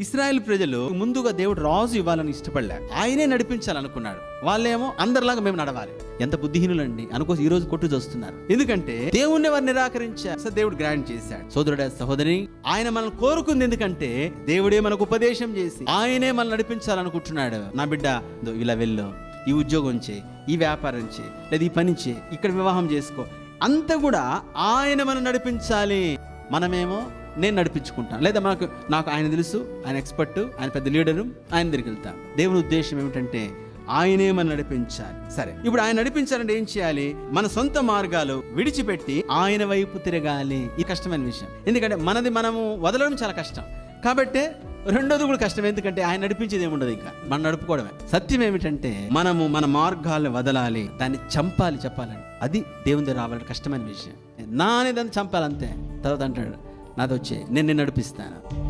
Israel ప్రజలు ముందుగా దేవుడు రాజు ఇవ్వాలని ఇష్టపడలే. ఆయనే నడిపించాలనుకున్నాడు. వాళ్ళేమో అందరిలాగా మేము నడవాలి. ఎంత బుద్ధిహీనులండి. అనుకోసి ఈ రోజు కొట్టు చూస్తున్నారు ఎందుకంటే దేవుణ్ణి వారు నిరాకరించారు. దేవుడు గ్రాంట్ చేశాడు. సోదరుడ సహోదరి ఆయన మనల్ని కోరుకుంది ఎందుకంటే దేవుడే మనకు ఉపదేశం చేసి ఆయనే మనల్ని నడిపించాలనుకుంటున్నాడు. నా బిడ్డ ఇలా వెళ్ళు. ఈ ఉద్యోగం చే ఈ వ్యాపారం చే లేదా ఈ పని చే ఇక్కడ వివాహం చేసుకో. అంతా కూడా ఆయన మనం నడిపించాలి. మనమేమో నేను నడిపించుకుంటాను. లేదా మనకు నాకు ఆయన తెలుసు ఆయన ఎక్స్పర్ట్ ఆయన పెద్ద లీడరు ఆయన దగ్గరికి వెళ్తాను దేవుని ఉద్దేశం ఏమిటంటే ఆయనే మనం నడిపించాలి. సరే. ఇప్పుడు ఆయన నడిపించాలంటే ఏం చేయాలి? మన సొంత మార్గాలు విడిచిపెట్టి ఆయన వైపు తిరగాలి. ఈ కష్టమైన విషయం. ఎందుకంటే మనది మనము వదలడం చాలా కష్టం. కాబట్టి రెండోది కూడా కష్టం. ఎందుకంటే ఆయన నడిపించేది ఏముండదు ఇంకా. మనం నడుపుకోవడమే. సత్యం ఏమిటంటే మనము మన మార్గాలను వదలాలి. దాన్ని చంపాలి చెప్పాలని అది దేవుని దగ్గర రావాలంటే కష్టమైన విషయం. నా దాన్ని చంపాలి అంతే తర్వాత అంటాడు నాది వచ్చే నేను నిన్ను నడిపిస్తాను.